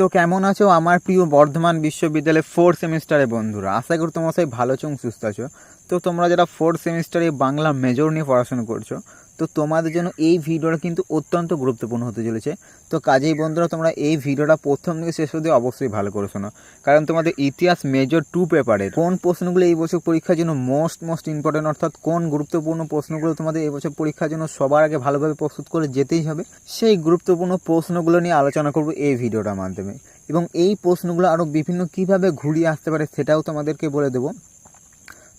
তো কেমন আছো? আমার প্রিয় বর্ধমান বিশ্ববিদ্যালয়ের ফোর্থ সেমিস্টারে বন্ধুরা, আশা করি তোমরা সবাই ভালো চং সুস্থ আছো। তো তোমরা যারা ফোর্থ সেমিস্টারে বাংলা মেজর নিয়ে পড়াশোনা করছ তো তোমাদের জন্য এই ভিডিওটা কিন্তু অত্যন্ত গুরুত্বপূর্ণ হতে চলেছে। তো কাজেই বন্ধুরা, তোমরা এই ভিডিওটা প্রথম থেকে শেষ অবধি অবশ্যই ভালো করে শোনো। কারণ তোমাদের ইতিহাস মেজর টু পেপারের কোন প্রশ্নগুলো এই বছর পরীক্ষার জন্য মোস্ট মোস্ট ইম্পর্টেন্ট অর্থাৎ কোন গুরুত্বপূর্ণ প্রশ্নগুলো তোমাদের এই বছর পরীক্ষার জন্য সবার আগে ভালোভাবে প্রস্তুত করে যেতেই হবে, সেই গুরুত্বপূর্ণ প্রশ্নগুলো নিয়ে আলোচনা করব এই ভিডিওটার মাধ্যমে। এবং এই প্রশ্নগুলো আরও বিভিন্ন কীভাবে ঘুরিয়ে আসতে পারে সেটাও তোমাদেরকে বলে দেবো।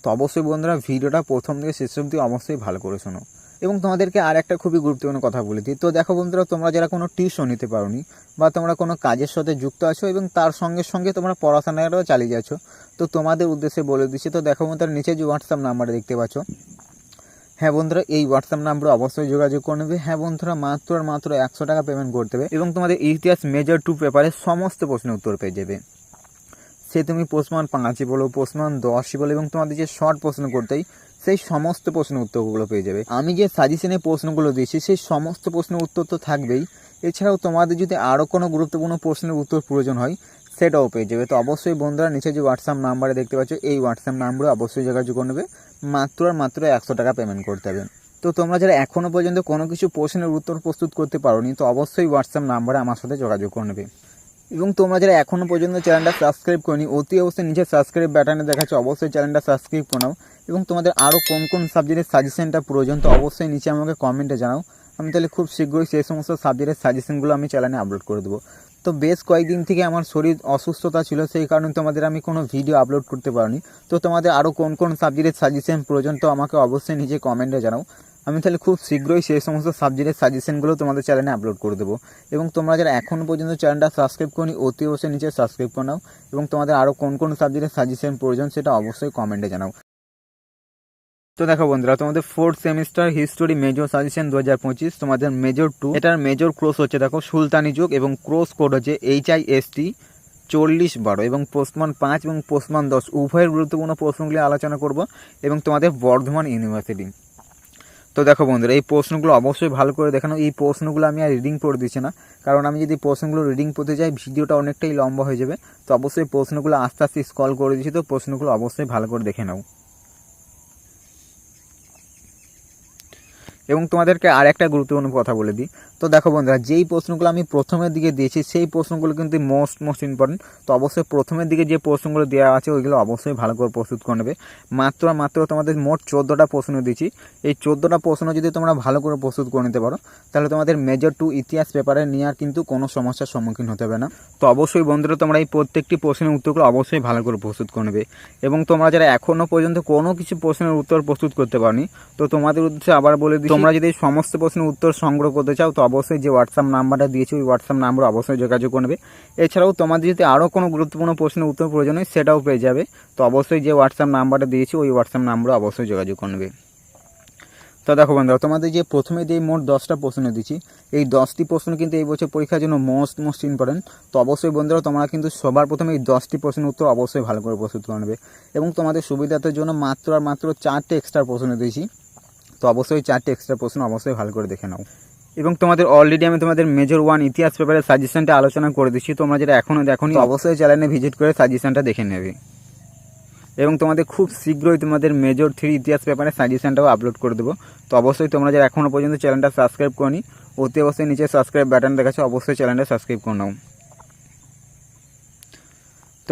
তো অবশ্যই বন্ধুরা, ভিডিওটা প্রথম থেকে শেষ অবধি অবশ্যই ভালো করে শোনো। এবং তোমাদেরকে আর একটা খুবই গুরুত্বপূর্ণ কথা বলে দিই। তো দেখো বন্ধুরা, তোমরা যারা কোনো টিউশন নিতে পারোনি বা তোমরা কোনো কাজের সাথে যুক্ত আছো এবং তার সঙ্গে সঙ্গে তোমরা পড়াশোনাটাও চালিয়ে যাচ্ছ, তো তোমাদের উদ্দেশ্যে বলে দিচ্ছি, তো দেখো বন্ধুরা, নিচে যে হোয়াটসঅ্যাপ নাম্বার দেখতে পাচ্ছ। হ্যাঁ বন্ধুরা, এই হোয়াটসঅ্যাপ নাম্বারে অবশ্যই যোগাযোগ করে নেবে। হ্যাঁ বন্ধুরা, মাত্র আর মাত্র একশো টাকা পেমেন্ট করতে হবে এবং তোমাদের ইতিহাস মেজর টু পেপারে সমস্ত প্রশ্নের উত্তর পেয়ে যাবে। সে তুমি প্রশ্নমান পাঁচই বলো, প্রশ্নমান দশই বলো এবং তোমাদের যে শর্ট প্রশ্ন করতেই সেই সমস্ত প্রশ্নের উত্তরগুলো পেয়ে যাবে। আমি যে সাজেশনে প্রশ্নগুলো দিয়েছি, সেই সমস্ত প্রশ্নের উত্তর তো থাকবেই। এছাড়াও তোমাদের যদি আরও কোনো গুরুত্বপূর্ণ প্রশ্নের উত্তর প্রয়োজন হয়, সেটাও পেয়ে যাবে। তো অবশ্যই বন্ধুরা, নিচে যে হোয়াটসঅ্যাপ নাম্বারে দেখতে পাচ্ছ, এই হোয়াটসঅ্যাপ নাম্বারে অবশ্যই যোগাযোগ নেবে। মাত্র আর মাত্র একশো টাকা পেমেন্ট করতে হবে। তো তোমরা যারা এখনও পর্যন্ত কোনো কিছু প্রশ্নের উত্তর প্রস্তুত করতে পারোনি, তো অবশ্যই হোয়াটসঅ্যাপ নাম্বারে আমার সাথে যোগাযোগ করে নেবে। এবং তোমরা যারা এখনও পর্যন্ত চ্যানেলটা সাবস্ক্রাইব করনি, অতি অবশ্যই নিচে সাবস্ক্রাইব বাটনে দেখাচ্ছে, অবশ্যই চ্যানেলটা সাবস্ক্রাইব করে নাও। এবং তোমাদের আরও কোন কোন সাবজেক্টের সাজেশনটা প্রয়োজন, তো অবশ্যই নিচে আমাকে কমেন্টে জানাও। আমি তাহলে খুব শীঘ্রই সেই সমস্ত সাবজেক্টের সাজেশনগুলো আমি চ্যানেলে আপলোড করে দেবো। তো বেশ কয়েকদিন থেকে আমার শরীর অসুস্থতা ছিল, সেই কারণে তোমাদের আমি কোনো ভিডিও আপলোড করতে পারিনি। তো তোমাদের আরও কোন কোন সাবজেক্টের সাজেশন প্রয়োজন, তো আমাকে অবশ্যই নিচে কমেন্টে জানাও। আমি তাহলে খুব শীঘ্রই সেই সমস্ত সাবজেক্টের সাজেশনগুলো তোমাদের চ্যানেলে আপলোড করে দেবো। এবং তোমরা যারা এখনও পর্যন্ত চ্যানেলটা সাবস্ক্রাইব করনি, অতি অবশ্যই নিচে সাবস্ক্রাইব করে নাও। এবং তোমাদের আরও কোন কোন সাবজেক্টের সাজেশন প্রয়োজন সেটা অবশ্যই কমেন্টে জানাও। তো দেখো বন্ধুরা, তোমাদের fourth semester history major suggestion দু হাজার পঁচিশ, তোমাদের মেজর টু এটার মেজর ক্রোস হচ্ছে দেখো সুলতানি যুগ এবং ক্রোস কোড হচ্ছে এইচ আই এস টি চল্লিশ বারো এবং পোস্টমান পাঁচ এবং পোস্টমান দশ। উভয়ের গুরুত্বপূর্ণ প্রশ্নগুলি আলোচনা করব এবং তোমাদের বর্ধমান ইউনিভার্সিটি তো দেখো বন্ধুরা, এই প্রশ্নগুলো অবশ্যই ভালো করে দেখানো এই প্রশ্নগুলো আমি আর রিডিং পড়ে দিচ্ছি না। কারণ আমি যদি প্রশ্নগুলো রিডিং পড়তে যাই, ভিডিওটা অনেকটাই লম্বা হয়ে যাবে। তো অবশ্যই প্রশ্নগুলো আস্তে আস্তে স্কল করে দিচ্ছি, তো প্রশ্নগুলো অবশ্যই ভালো করে দেখে নাও। এবং তোমাদেরকে আর একটা গুরুত্বপূর্ণ কথা বলে দিই। তো দেখো বন্ধুরা, যেই প্রশ্নগুলো আমি প্রথমের দিকে দিয়েছি, সেই প্রশ্নগুলো কিন্তু মোস্ট মোস্ট ইম্পর্টেন্ট তো অবশ্যই প্রথমের দিকে যে প্রশ্নগুলো দেওয়া আছে, ওইগুলো অবশ্যই ভালো করে প্রস্তুত করে নেবে। মাত্র মাত্র তোমাদের মোট চোদ্দোটা প্রশ্ন দিয়েছি। এই চোদ্দোটা প্রশ্ন যদি তোমরা ভালো করে প্রস্তুত করে নিতে পারো, তাহলে তোমাদের মেজর টু ইতিহাস পেপারে নেওয়ার কিন্তু কোনো সমস্যার সম্মুখীন হতে হবে না। তো অবশ্যই বন্ধুরা, তোমরা এই প্রত্যেকটি প্রশ্নের উত্তরগুলো অবশ্যই ভালো করে প্রস্তুত করে নেবে। এবং তোমরা যারা এখনও পর্যন্ত কোনো কিছু প্রশ্নের উত্তর প্রস্তুত করতে পারোনি, তো তোমাদের উদ্দেশ্যে আবার বলে দিই তোমরা যদি সমস্ত প্রশ্নের উত্তর সংগ্রহ করতে চাও, তো অবশ্যই যে হোয়াটসঅ্যাপ নাম্বারটা দিয়েছি, ওই হোয়াটসঅ্যাপ নাম্বার অবশ্যই যোগাযোগ করবে এছাড়াও তোমাদের যদি আরও কোনো গুরুত্বপূর্ণ প্রশ্নের উত্তর প্রয়োজন হয়, সেটাও পেয়ে যাবে। তো অবশ্যই যে হোয়াটসঅ্যাপ নাম্বারটা দিয়েছি, ওই হোয়াটসঅ্যাপ নাম্বারে অবশ্যই যোগাযোগ করবে তো দেখো বন্ধুরা, তোমাদের যে প্রথমে যে মোট দশটা প্রশ্ন দিচ্ছি এই দশটি প্রশ্ন কিন্তু এই বছর পরীক্ষার জন্য মোস্ট মোস্ট ইম্পর্টেন্ট তো অবশ্যই বন্ধুরা, তোমরা কিন্তু সবার প্রথমে এই দশটি প্রশ্নের উত্তর অবশ্যই ভালো করে প্রস্তুত করে নেবে। এবং তোমাদের সুবিধার্থের জন্য মাত্র আর মাত্র চারটে এক্সট্রা প্রশ্ন দিয়েছি। তো অবশ্যই চারটে এক্সট্রা প্রশ্ন অবশ্যই ভালো করে দেখে নাও। এবং তোমাদের অলরেডি আমি তোমাদের মেজর ওয়ান ইতিহাস পেপারের সাজেশনটা আলোচনা করে দিচ্ছি তোমরা যেটা এখনও দেখোনি অবশ্যই চ্যানেলে ভিজিট করে সাজেশনটা দেখে নেবে। এবং তোমাদের খুব শীঘ্রই তোমাদের মেজর থ্রি ইতিহাস পেপারের সাজেশনটাও আপলোড করে দেবো। তো অবশ্যই তোমরা যারা এখনও পর্যন্ত চ্যানেলটা সাবস্ক্রাইব করনি অতি অবশ্যই নিচে সাবস্ক্রাইব বাটন দেখাচ্ছে অবশ্যই চ্যানেলটা সাবস্ক্রাইব করে নাও।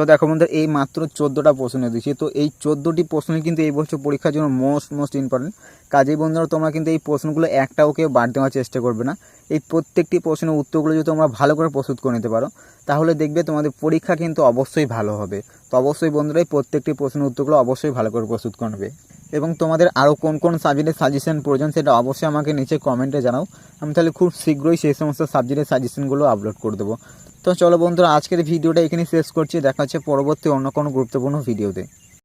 তো দেখো বন্ধু এই মাত্র চোদ্দোটা প্রশ্ন দিচ্ছি তো এই চোদ্দোটি প্রশ্ন কিন্তু এই বছর পরীক্ষার জন্য মোস্ট মোস্ট ইম্পর্টেন্ট কাজেই বন্ধুরা, তোমরা কিন্তু এই প্রশ্নগুলো একটাও কেউ বাদ দেওয়ার চেষ্টা করবে না। এই প্রত্যেকটি প্রশ্নের উত্তরগুলো যদি তোমরা ভালো করে প্রস্তুত করে নিতে পারো, তাহলে দেখবে তোমাদের পরীক্ষা কিন্তু অবশ্যই ভালো হবে। তো অবশ্যই বন্ধুরা, এই প্রত্যেকটি প্রশ্নের উত্তরগুলো অবশ্যই ভালো করে প্রস্তুত করবে এবং তোমাদের আরও কোন কোন সাবজেক্টের সাজেশন প্রয়োজন সেটা অবশ্যই আমাকে নিচে কমেন্টে জানাও। আমি তাহলে খুব শীঘ্রই সেই সমস্ত সাবজেক্টের সাজেশনগুলো আপলোড করে দেবো। তো চলো বন্ধুরা, আজকের ভিডিওটা এখানে শেষ করছি। দেখা হচ্ছে পরবর্তী অন্য কোনো গুরুত্বপূর্ণ ভিডিওতে